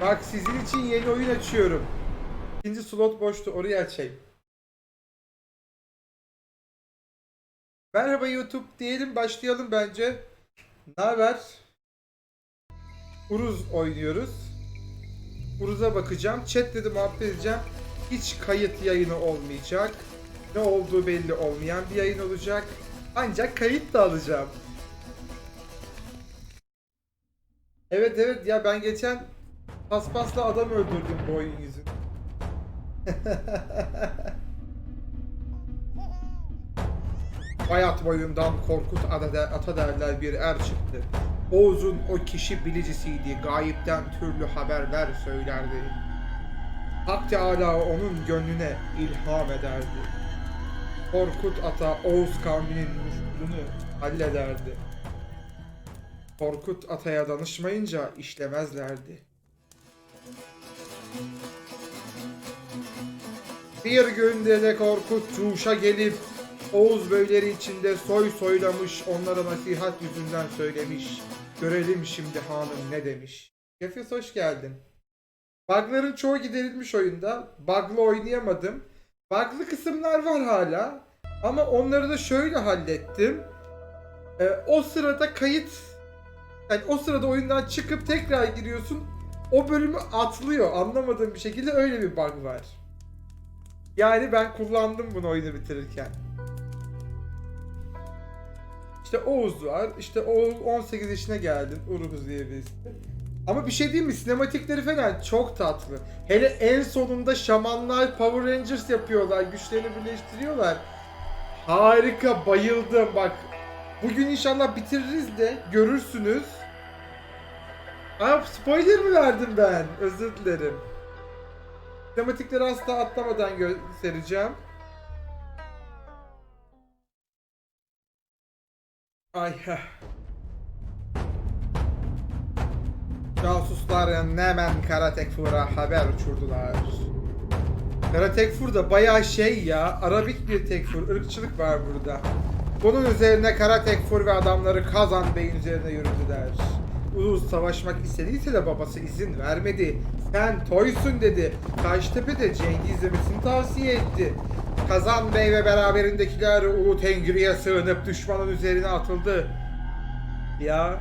Bak sizin için yeni oyun açıyorum. İkinci slot boştu orayı açayım. Merhaba YouTube diyelim başlayalım bence. Ne haber? Uruz oynuyoruz. Uruz'a bakacağım. Chat dedi muhabbet edeceğim. Hiç kayıt yayını olmayacak. Ne olduğu belli olmayan bir yayın olacak. Ancak kayıt da alacağım. Evet evet ya ben geçen paspasla adam öldürdüm bu oyun yüzünden. Hayat boyundan Korkut Ata derler bir er çıktı. Oğuz'un o kişi bilicisiydi. Gayipten türlü haberler söylerdi. Hak Teala onun gönlüne ilham ederdi. Korkut Ata Oğuz kavminin müşkülünü hallederdi. Korkut Ata'ya danışmayınca işlemezlerdi. Bir günde de Korkut Cuş'a gelip Oğuz beyleri içinde soy soylamış onlara nasihat yüzünden söylemiş. Görelim şimdi hanım ne demiş. Kefes hoş geldin. Bug'ların çoğu giderilmiş oyunda. Bug'lı oynayamadım. Bug'lı kısımlar var hala. Ama onları da şöyle hallettim. Ee, o sırada kayıt yani o sırada oyundan çıkıp tekrar giriyorsun. O bölümü atlıyor anlamadığım bir şekilde öyle bir bug var. Yani ben kullandım bunu oyunu bitirirken. İşte Oğuz var. İşte Oğuz 18 yaşına geldin. Uruz diye birisi. Ama bir şey diyeyim mi? Sinematikleri falan çok tatlı. Hele en sonunda şamanlar Power Rangers yapıyorlar. Güçlerini birleştiriyorlar. Harika bayıldım bak. Bugün inşallah bitiririz de görürsünüz. Aa spoiler mi verdim ben? Özür dilerim. Sinematikleri asla atlamadan göstereceğim. Ay heh. Casuslar hemen Kara Tekfur'a haber uçurdular. Kara Tekfur da bayağı şey ya, Arabik bir tekfur, ırkçılık var burada. Bunun üzerine Kara Tekfur ve adamları Kazan Bey'in üzerine yürüdüler. Ulus savaşmak istediyse de babası izin vermedi. Sen toysun dedi. Karşıtepe de Cenk'i izlemesini tavsiye etti. Kazan Bey ve beraberindekiler Ulu Tengri'ye sığınıp düşmanın üzerine atıldı. Ya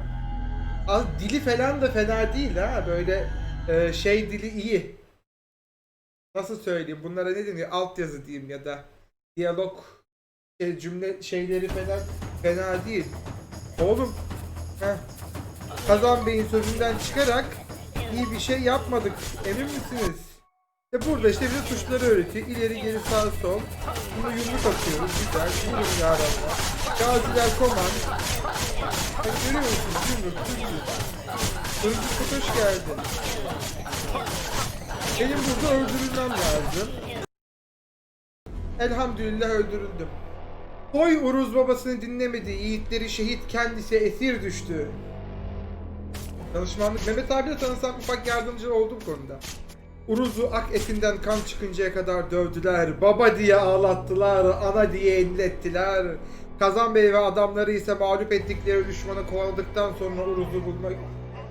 dili falan da fena değil ha böyle e, şey dili iyi. Nasıl söyleyeyim bunlara ne deniyor altyazı diyeyim ya da diyalog şey, cümle şeyleri falan fena değil. Oğlum heh. Kazan Bey'in sözünden çıkarak iyi bir şey yapmadık. Emin misiniz? İşte burada işte bize tuşları öğretiyor. İleri geri sağ sol. Bunu yumruk atıyoruz. Güzel. Vurun ya Rabbi. Gaziler koman. Bak görüyor musunuz? Yumruk, yumruk. Hırgız hoş geldin. Benim burada öldürülmem lazım. Elhamdülillah öldürüldüm. Koy Uruz babasını dinlemedi. Yiğitleri şehit kendisi esir düştü. Danışmanlık Mehmet abiyle tanısam ufak yardımcı oldu bu konuda. Uruz'u ak etinden kan çıkıncaya kadar dövdüler. Baba diye ağlattılar, ana diye inlettiler. Kazan Bey ve adamları ise mağlup ettikleri düşmanı kovaladıktan sonra Uruz'u bulmak...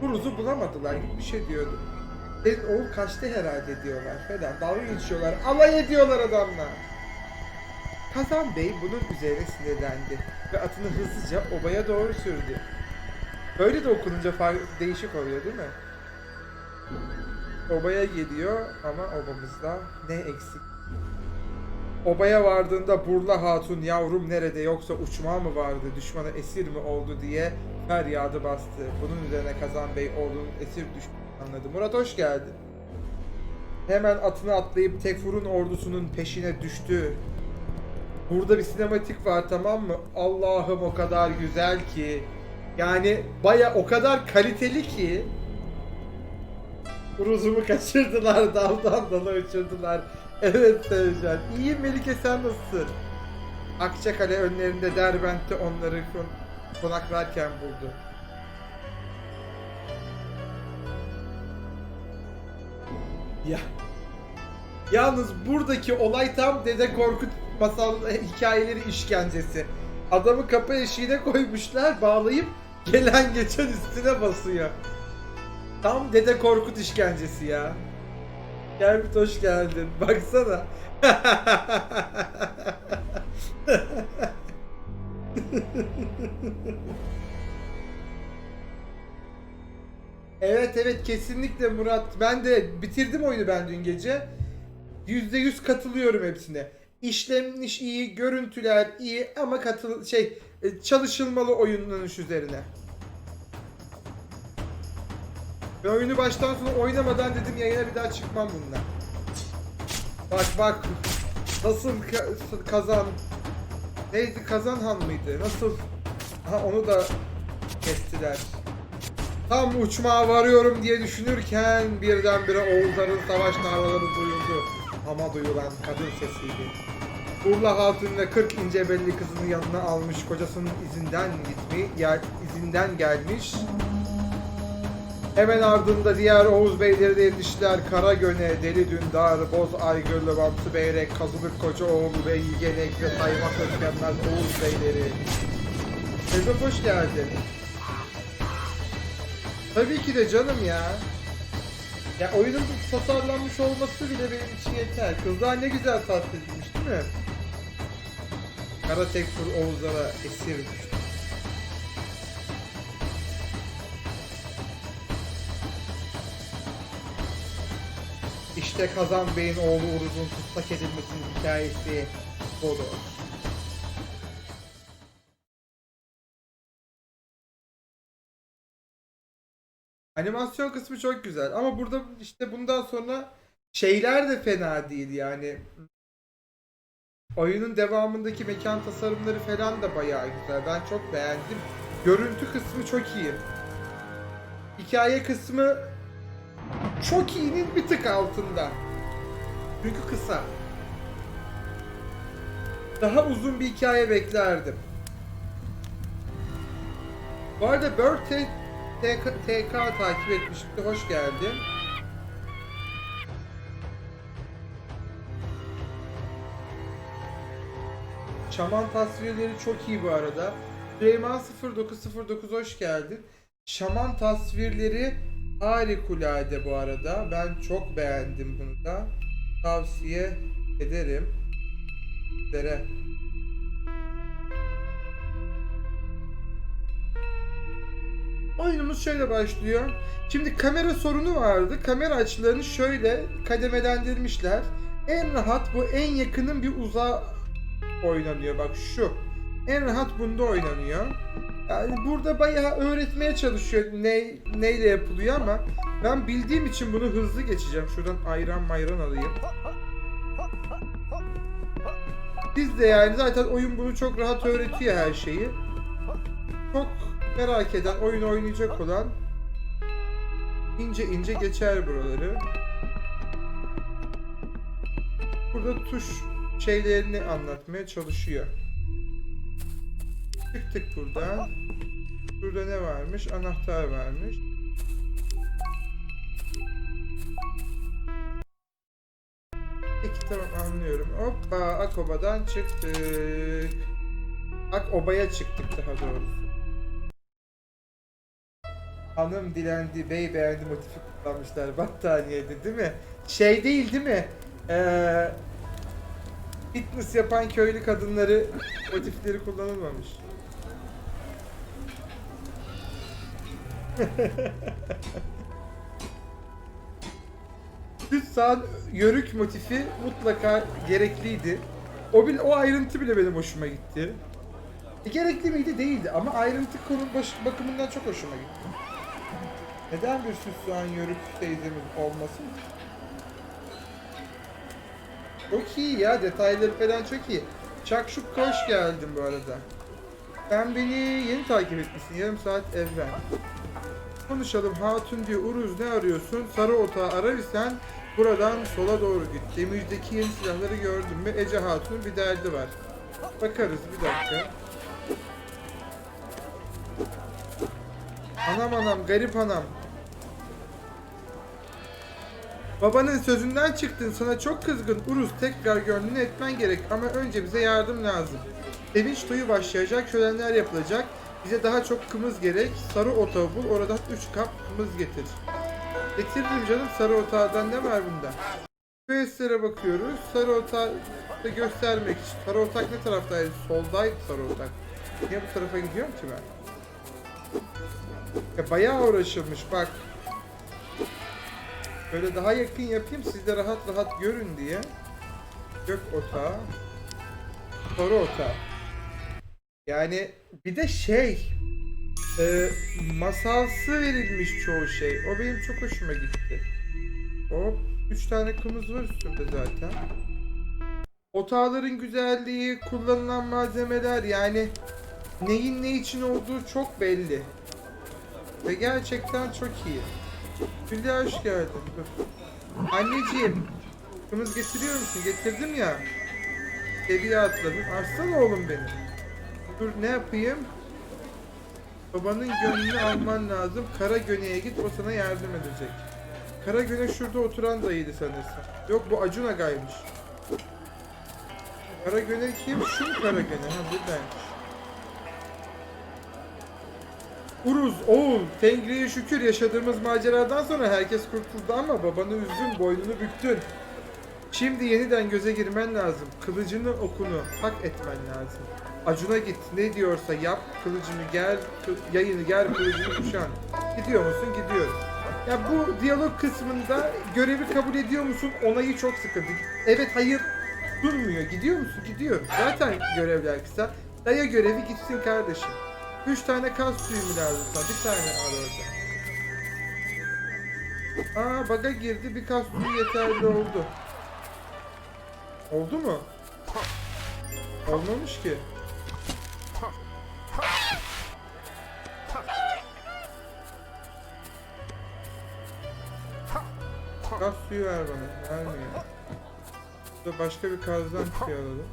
Uruz'u bulamadılar gibi bir şey diyordu. Senin oğul kaçtı herhalde diyorlar falan. Dalga geçiyorlar. Alay ediyorlar adamla. Kazan Bey bunun üzerine sinirlendi ve atını hızlıca obaya doğru sürdü. Böyle de okununca değişik oluyor değil mi? Obaya geliyor ama obamızda ne eksik? Obaya vardığında Burla Hatun yavrum nerede yoksa uçmağı mı vardı düşmana esir mi oldu diye feryadı bastı. Bunun üzerine Kazan Bey oğlunun esir düştüğünü anladı. Murat hoş geldin. Hemen atını atlayıp Tekfur'un ordusunun peşine düştü. Burada bir sinematik var tamam mı? Allah'ım o kadar güzel ki. Yani baya o kadar kaliteli ki. Uruzumu kaçırdılar, daldan dala uçurdular. Evet Sevcan. İyiyim Melike sen nasılsın? Akçakale önlerinde Derbent'te onları kon- konaklarken buldu. Ya. Yalnız buradaki olay tam Dede Korkut masal hikayeleri işkencesi. Adamı kapı eşiğine koymuşlar, bağlayıp gelen geçen üstüne basıyor. Tam Dede Korkut işkencesi ya. Bir hoş geldin. Baksana. evet evet kesinlikle Murat. Ben de bitirdim oyunu ben dün gece. %100 katılıyorum hepsine. İşlenmiş iyi, görüntüler iyi ama katıl şey e, çalışılmalı oyunlanış üzerine. Ben oyunu baştan sona oynamadan dedim yayına bir daha çıkmam bununla. Bak bak nasıl ka- kazan neydi kazan han mıydı nasıl ha onu da kestiler. Tam uçmağa varıyorum diye düşünürken birdenbire Oğuzların savaş narraları duyuldu. Ama duyulan kadın sesiydi. Urla Hatun ve 40 ince belli kızını yanına almış kocasının izinden gitmi, yer, izinden gelmiş. Hemen ardında diğer Oğuz beyleri de yetiştiler. Karagöne, Deli Dündar, Boz Aygırlı, Bantı Beyrek, Kazılık Kocaoğlu ve Yigenek ve Saymak Özgenmez Oğuz beyleri. Ezop hoş geldin. Tabii ki de canım ya. Ya oyunun tasarlanmış olması bile benim için yeter. Kızlar ne güzel edilmiş değil mi? Kara Tekfur Oğuzlara esir düştü. İşte Kazan Bey'in oğlu Uruz'un tutsak edilmesinin hikayesi budur. Animasyon kısmı çok güzel ama burada işte bundan sonra şeyler de fena değil yani. Oyunun devamındaki mekan tasarımları falan da bayağı güzel. Ben çok beğendim. Görüntü kısmı çok iyi. Hikaye kısmı çok iyinin bir tık altında. Çünkü kısa. Daha uzun bir hikaye beklerdim. Bu arada Bird TK, TK takip etmişti. Hoş geldin. Şaman tasvirleri çok iyi bu arada. Süleyman 0909 hoş geldin. Şaman tasvirleri harikulade bu arada. Ben çok beğendim bunu da. Tavsiye ederim. Sizlere. Oyunumuz şöyle başlıyor. Şimdi kamera sorunu vardı. Kamera açılarını şöyle kademelendirmişler. En rahat bu en yakının bir uzağa oynanıyor. Bak şu. En rahat bunda oynanıyor. Yani burada bayağı öğretmeye çalışıyor ne neyle yapılıyor ama ben bildiğim için bunu hızlı geçeceğim. Şuradan ayran mayran alayım. Biz de yani zaten oyun bunu çok rahat öğretiyor her şeyi. Çok merak eden, oyun oynayacak olan ince ince geçer buraları. Burada tuş şeylerini anlatmaya çalışıyor. Çıktık buradan. Burada ne varmış? Anahtar varmış. Peki tamam anlıyorum. Hoppa Akoba'dan çıktık. Akoba'ya çıktık daha doğrusu. Hanım dilendi, bey beğendi motifi kullanmışlar battaniyede değil mi? Şey değil değil mi? Ee, fitness yapan köylü kadınları motifleri kullanılmamış. Düz sağ yörük motifi mutlaka gerekliydi. O bile, o ayrıntı bile benim hoşuma gitti. E, gerekli miydi? Değildi ama ayrıntı konu baş- bakımından çok hoşuma gitti. Neden bir süs soğan yörük teyzemiz olmasın? Çok iyi ya detayları falan çok iyi. Çakşuk hoş geldin bu arada. Sen beni yeni takip etmişsin yarım saat evvel. Konuşalım hatun diyor Uruz ne arıyorsun? Sarı otağı arar isen buradan sola doğru git. Demircideki yeni silahları gördün mü? Ece Hatun'un bir derdi var. Bakarız bir dakika. Anam anam garip anam. Babanın sözünden çıktın sana çok kızgın Uruz tekrar gönlünü etmen gerek ama önce bize yardım lazım. Sevinç toyu başlayacak, şölenler yapılacak. Bize daha çok kımız gerek. Sarı otağı bul, oradan 3 kap kımız getir. Getiririm canım sarı otağdan ne var bunda? Questlere bakıyoruz. Sarı otağı da göstermek için. Sarı otak ne taraftaydı? Soldaydı sarı otak. Niye bu tarafa gidiyorum ki ben? Ya bayağı uğraşılmış bak. Böyle daha yakın yapayım siz de rahat rahat görün diye. Gök otağı. Sarı otağı. Yani bir de şey e, masalsı verilmiş çoğu şey. O benim çok hoşuma gitti. Hop. Üç tane kımız var üstünde zaten. Otağların güzelliği, kullanılan malzemeler yani neyin ne için olduğu çok belli. Ve gerçekten çok iyi. Hülya hoş geldin. Dur. Anneciğim, kımız getiriyor musun? Getirdim ya. Seviye atladım. Arslan oğlum benim. Dur ne yapayım? Babanın gönlünü alman lazım. Kara Göne'ye git o sana yardım edecek. Kara Göne şurada oturan dayıydı sanırsın. Yok bu Acun Aga'ymış. Kara Göne kim? Şu Kara Göne? Ha buradaymış. Uruz, oğul, Tengri'ye şükür yaşadığımız maceradan sonra herkes kurtuldu ama babanı üzdün, boynunu büktün. Şimdi yeniden göze girmen lazım. Kılıcını okunu hak etmen lazım. Acuna git ne diyorsa yap kılıcını gel yayını gel kılıcını kuşan. Gidiyor musun? Gidiyorum. Ya bu diyalog kısmında görevi kabul ediyor musun? Onayı çok sıkıntı. Evet hayır durmuyor. Gidiyor musun? Gidiyorum. Zaten görevler kısa. Daya görevi gitsin kardeşim. Üç tane kas suyu mu lazım sana? Bir tane al orada. Aa baga girdi. Bir kas suyu yeterli oldu. Oldu mu? Olmamış ki. Gaz suyu ver bana. Vermiyor. Burada başka bir kazdan şey alalım.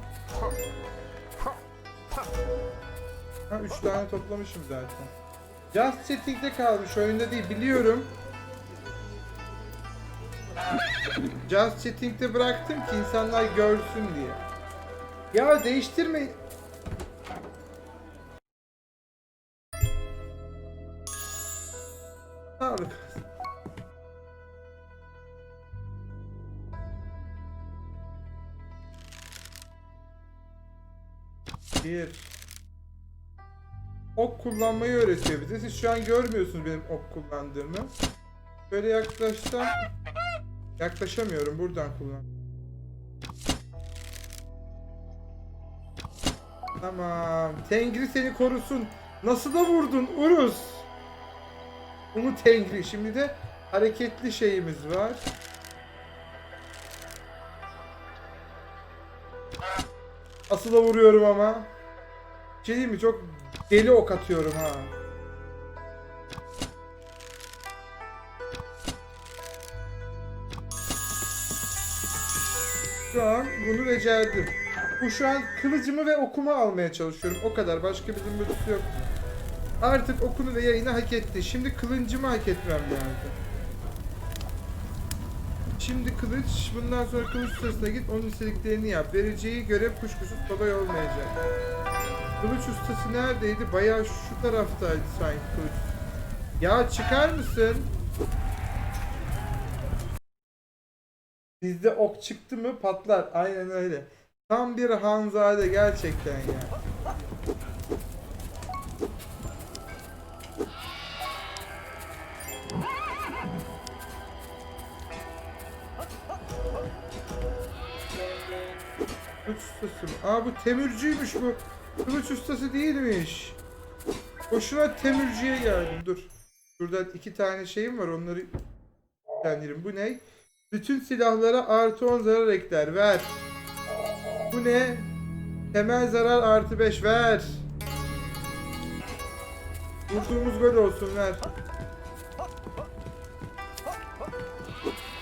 Ha 3 tane toplamışım zaten. Just Chatting'de kalmış oyunda değil biliyorum. Just Chatting'de bıraktım ki insanlar görsün diye. Ya değiştirme. Sağlık. Bir. Kullanmayı öğretiyor bize. Siz şu an görmüyorsunuz benim ok kullandığımı. Böyle yaklaşsam yaklaşamıyorum. Buradan kullan. Tamam. Tengri seni korusun. Nasıl da vurdun Uruz? Bunu Tengri. Şimdi de hareketli şeyimiz var. Asıl da vuruyorum ama. Şey mi? Çok deli ok atıyorum ha. Şu an bunu becerdim. Bu şu an kılıcımı ve okumu almaya çalışıyorum. O kadar. Başka bir zımbırtısı yok. Artık okunu ve yayını hak etti. Şimdi kılıncımı hak etmem lazım. Şimdi kılıç, bundan sonra kılıç ustasına git, onun istediklerini yap. Vereceği görev kuşkusuz kolay olmayacak. Kılıç ustası neredeydi? Bayağı şu taraftaydı sanki kılıç. Ya çıkar mısın? Bizde ok çıktı mı patlar. Aynen öyle. Tam bir hanzade gerçekten ya. Mı? Aa bu temirciymiş bu. Kılıç ustası değilmiş. Boşuna temirciye geldim. Dur. Şurada iki tane şeyim var. Onları kendirim. Bu ne? Bütün silahlara artı 10 zarar ekler. Ver. Bu ne? Temel zarar artı 5. Ver. Vurduğumuz gol olsun. Ver.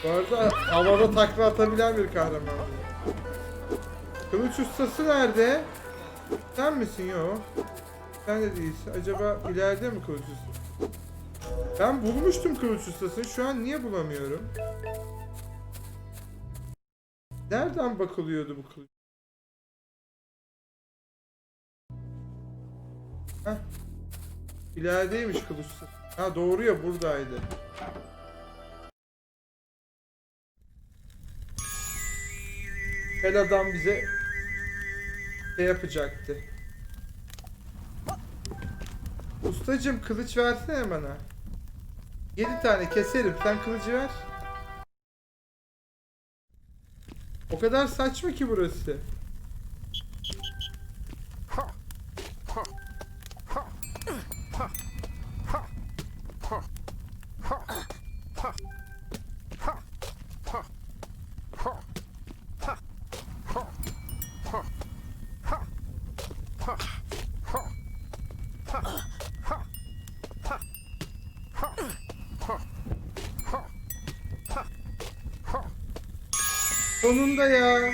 Bu arada havada takla atabilen bir kahraman. Kılıç ustası nerede? Sen misin yo? Sen de değilsin. Acaba ileride mi kılıç ustası? Ben bulmuştum kılıç ustasını. Şu an niye bulamıyorum? Nereden bakılıyordu bu kılıç? Heh. İlerideymiş kılıç. Ha doğru ya buradaydı. El adam bize şey yapacaktı. Ustacım kılıç versene bana. 7 tane keserim. Sen kılıcı ver. O kadar saçma ki burası. Sonunda ya.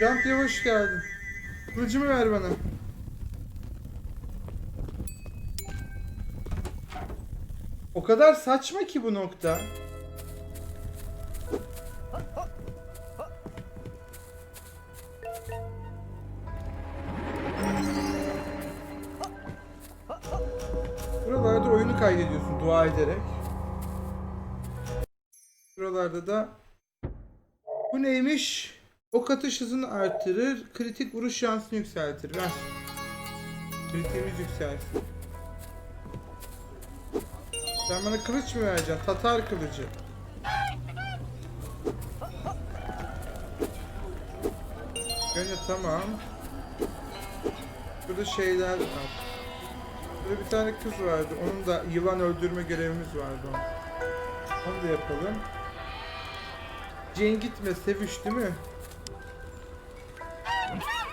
Jump hoş geldin. Kılıcımı ver bana. O kadar saçma ki bu nokta. Buralarda oyunu kaydediyorsun dua ederek. Buralarda da bu neymiş? Ok atış hızını artırır, kritik vuruş şansını yükseltir. Ver. Kritiğimiz yükselsin. Sen bana kılıç mı vereceksin? Tatar kılıcı. Gönül tamam. Burada şeyler var. Burada bir tane kız vardı. Onun da yılan öldürme görevimiz vardı. Onu da yapalım. Cenk gitme seviş değil mi?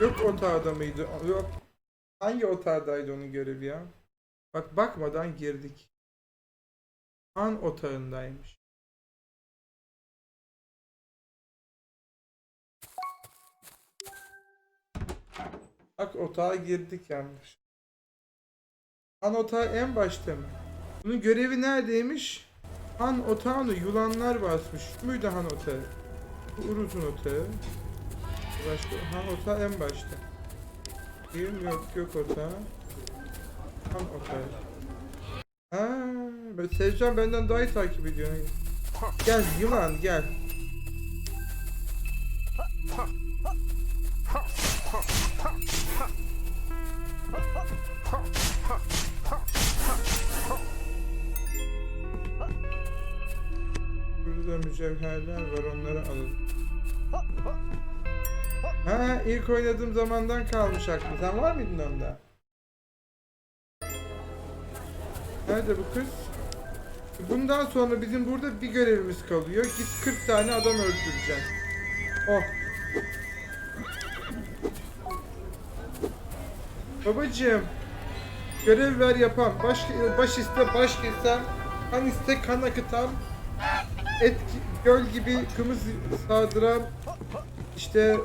Yok otağda mıydı? Yok. Hangi otağdaydı onun görevi ya? Bak bakmadan girdik. Han otağındaymış. Bak otağa girdik yanlış. Han otağı en başta mı? Bunun görevi neredeymiş? Han otağını yılanlar basmış. Muydu Han otağı? Uruz'un otağı. Başka Han otağı en başta. Değil yok yok otağı. Han otağı. Ha, ben Sevcan benden daha iyi takip ediyor. Gel yılan gel. Burada mücevherler var onları alalım. Ha ilk oynadığım zamandan kalmış aklım. Sen var mıydın onda? Nerede bu kız? Bundan sonra bizim burada bir görevimiz kalıyor. Git 40 tane adam öldüreceksin. Oh. Babacığım. Görev ver yapan. Baş, baş iste baş kesem. Kan iste kan akıtan. Et göl gibi kımız sağdıran. İşte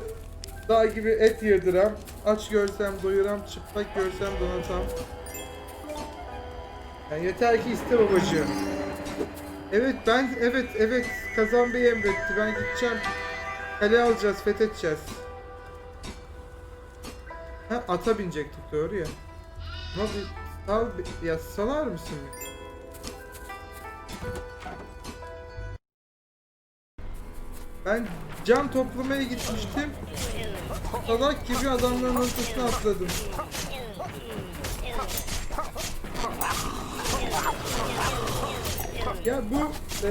dağ gibi et yediram. Aç görsem doyuram. Çıplak görsem donatam. Yani yeter ki iste babacığım. Evet ben evet evet Kazan Bey emretti. Ben gideceğim. Kale alacağız, fethedeceğiz. Ha ata binecektik doğru ya. Bir sal ya salar mısın? Ben cam toplamaya gitmiştim. Salak gibi adamların ortasına atladım. Ya bu e,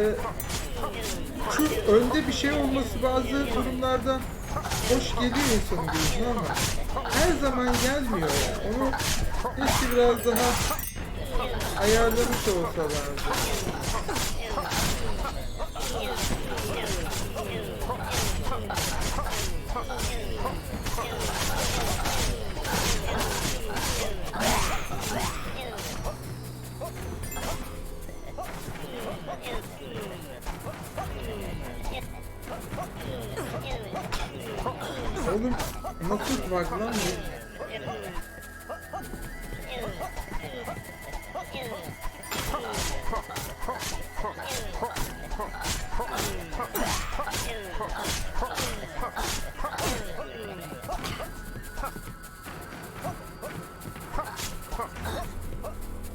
şu önde bir şey olması bazı durumlarda hoş geliyor insanın gözüne ama her zaman gelmiyor ya. Onu keşke biraz daha ayarlamış olsalardı. Oğlum nasıl bak lan bu?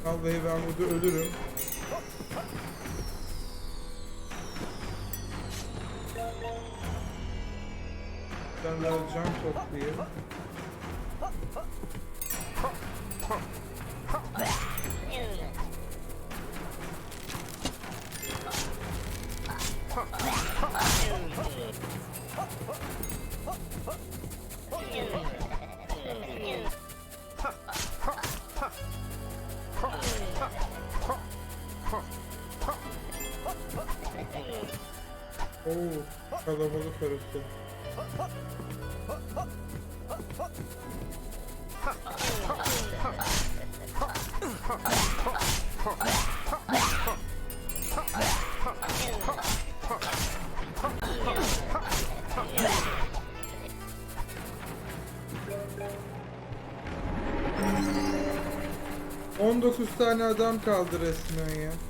Vallahi ben burada ölürüm. Toplayayım. Oo, kalabalık orası. On dokuz tane adam kaldı resmen ya.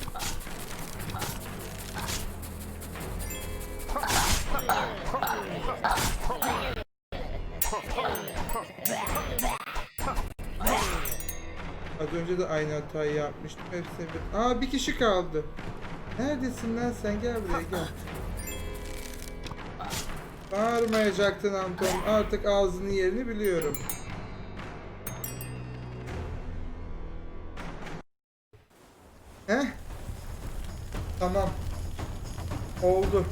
Önce de aynı hatayı yapmıştım. Hepsini bir... Aa bir kişi kaldı. Neredesin lan sen? Gel buraya gel. Bağırmayacaktın Anton. Artık ağzının yerini biliyorum. Heh. Tamam. Oldu.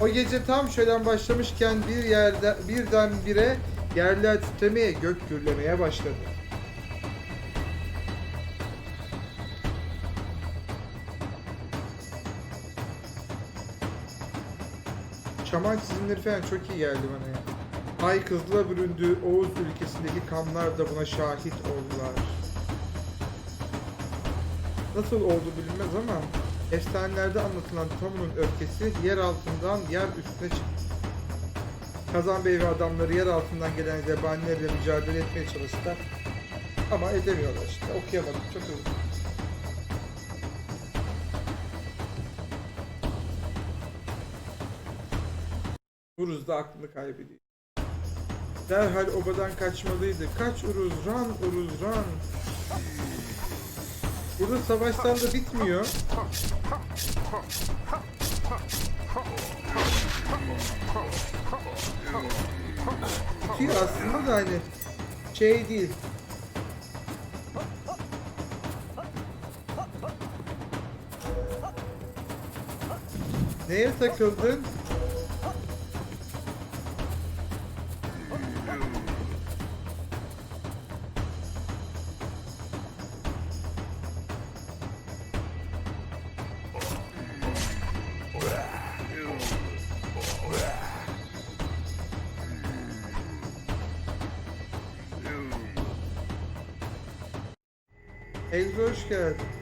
O gece tam şöyle başlamışken bir yerde birdenbire yerler titremeye, gök gürlemeye başladı. Şaman çizimleri falan çok iyi geldi bana ya. Ay kızıla büründüğü Oğuz ülkesindeki kanlar da buna şahit oldular. Nasıl oldu bilinmez ama efsanelerde anlatılan Tomu'nun öfkesi yer altından yer üstüne çıktı. Kazan Bey ve adamları yer altından gelen zebanilerle mücadele etmeye çalıştılar. Ama edemiyorlar işte. Okuyamadım. Çok hızlı. Uruz da aklını kaybediyor. Derhal obadan kaçmalıydı. Kaç Uruz, ran Uruz, ran. Burada savaştan da bitmiyor. Bitiyor aslında da hani şey değil. Neye takıldın? Elze hoş geldin.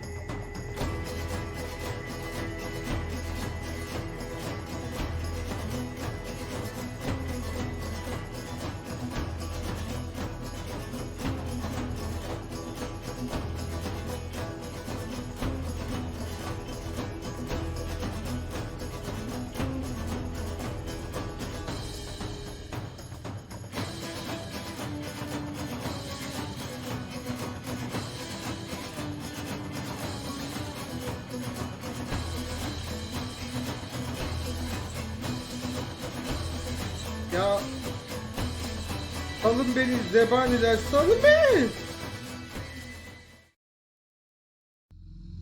Salın beni zebaniler salın beni.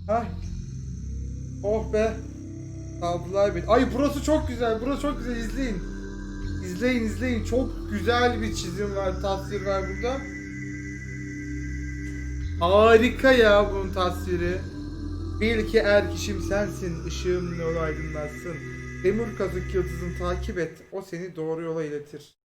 Ay. Oh be. Saldılar beni. Ay burası çok güzel. Burası çok güzel. İzleyin. İzleyin izleyin. Çok güzel bir çizim var. Tasvir var burada. Harika ya bunun tasviri. Bil ki er kişim sensin. Işığım yolu aydınlatsın. Demir kazık yıldızını takip et. O seni doğru yola iletir.